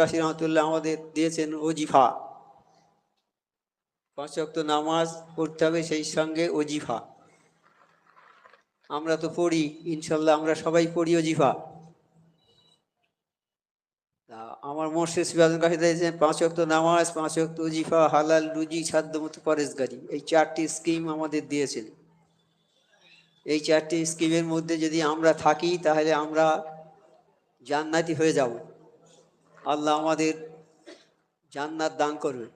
কাশি রহমতুল্লাহ আমাদের দিয়েছেন ওজিফা। পাঁচ ওয়াক্ত নামাজ পড়তে হবে সেই সঙ্গে ওজিফা। আমরা তো পড়ি, ইনশাল্লাহ আমরা সবাই পড়ি ওজিফা। আমার মোর্শেদ কাছে দিয়েছেন পাঁচ ওয়াক্ত নামাজ, পাঁচ ওয়াক্ত ওজিফা, হালাল, রুজি, সাধ্য মতো পরেশগারি এই চারটি স্কিম আমাদের দিয়েছেন। এই চারটি স্কিমের মধ্যে যদি আমরা থাকি তাহলে আমরা জান্নাতি হয়ে যাব। আল্লাহ আমাদের জান্নাত দান করবে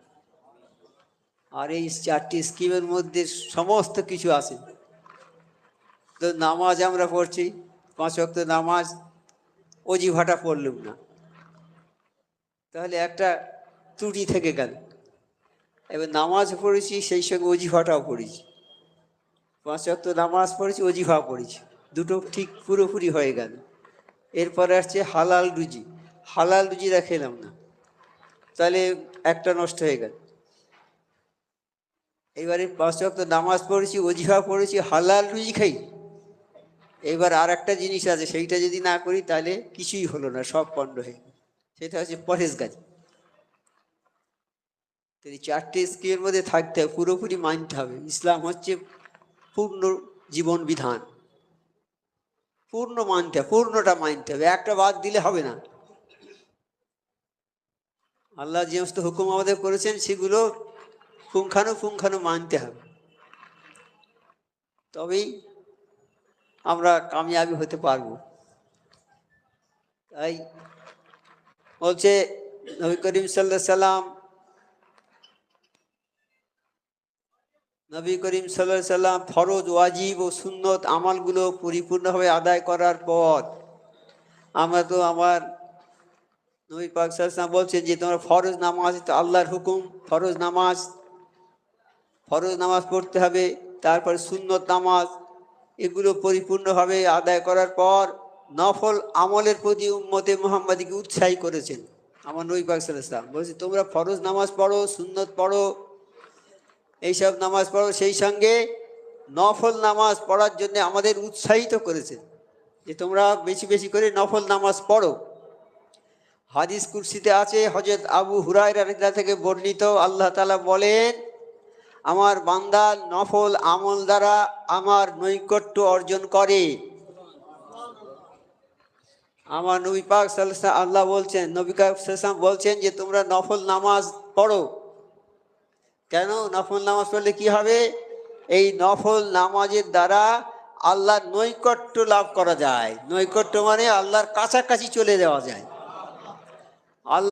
আর এই চারটি স্কিমের মধ্যে সমস্ত কিছু আছে। তো নামাজ আমরা পড়ছি, পাঁচ ওয়াক্ত নামাজ অজিভাটা পড়লুম না। তাহলে একটা ত্রুটি থেকে গেল। এবার নামাজ পড়েছি, সেই সঙ্গে অজিফাটাও পড়েছি। পাঁচ ওয়াক্ত নামাজ পড়েছি অজিফা পড়েছি। দুটো ঠিক পুরোপুরি হয়ে গেল। এরপরে আসছে হালাল রুজি। হালাল রুজিটা খেলাম না। তাহলে একটা নষ্ট হয়ে গেল। এবারে পাঁচ ওয়াক্ত নামাজ পড়েছি অজিফা পড়েছি, হালাল রুজি খাই। এবার আর একটা জিনিস আছে, সেইটা যদি না করি তাহলে কিছুই হলো না, সব পণ্ড হয়ে। সেটা হচ্ছে পরেশগাজি তো এই চারটে স্কিমের মধ্যে থাকতে হবে পুরোপুরি মানতে হবে। ইসলাম হচ্ছে পূর্ণ জীবন বিধান। পূর্ণ মানতে হবে পূর্ণটা মানতে হবে। একটা বাদ দিলে হবে না। আল্লাহ যে সমস্ত হুকুম আমাদের করেছেন, সেগুলো পুঙ্খানু পুঙ্খানু মানতে হবে। তবেই আমরা কামিয়াবি হতে পারব। তাই বলছে নবী করিম সাল্লাহ সাল্লাম, নবী করিম সাল্লাহ সাল্লাম ফরজ, ওয়াজিব ও সুন্নত আমালগুলো পরিপূর্ণভাবে আদায় করার পর, আমরা তো আমার নবী পাক সাল্লাম বলছেন যে, তোমার ফরজ নামাজ, তো আল্লাহর হুকুম, ফরজ নামাজ ফরজ নামাজ পড়তে হবে, তারপর সুন্নত নামাজ, এগুলো পরিপূর্ণভাবে আদায় করার পর নফল আমলের প্রতি উম্মতে মোহাম্মদীকে উৎসাহী করেছেন। আমার নবী পাক সাল্লাম বলছে, তোমরা ফরজ নামাজ পড়ো, সুন্নত পড়ো, এইসব নামাজ পড়ো, সেই সঙ্গে নফল নামাজ পড়ার জন্য আমাদের উৎসাহিত করেছেন। যে, তোমরা বেশি বেশি করে নফল নামাজ পড়ো। হাদিস কুরসিতে আছে হজরত আবু হুরায়রা থেকে বর্ণিত, আল্লাহ তালা বলেন, আমার বান্দা নফল আমল দ্বারা আমার নৈকট্য অর্জন করে। আমার নবী পাক আল্লাহ বলছেন, নবী পাক সাল্লাম বলছেন যে, তোমরা নফল নামাজ পড়ো। কেন? নফল নামাজ পড়লে কি হবে? এই নফল নামাজের দ্বারা আল্লাহর নৈকট্য লাভ করা যায়। নৈকট্য মানে আল্লাহর কাছাকাছি চলে যাওয়া যায়। আল্লাহ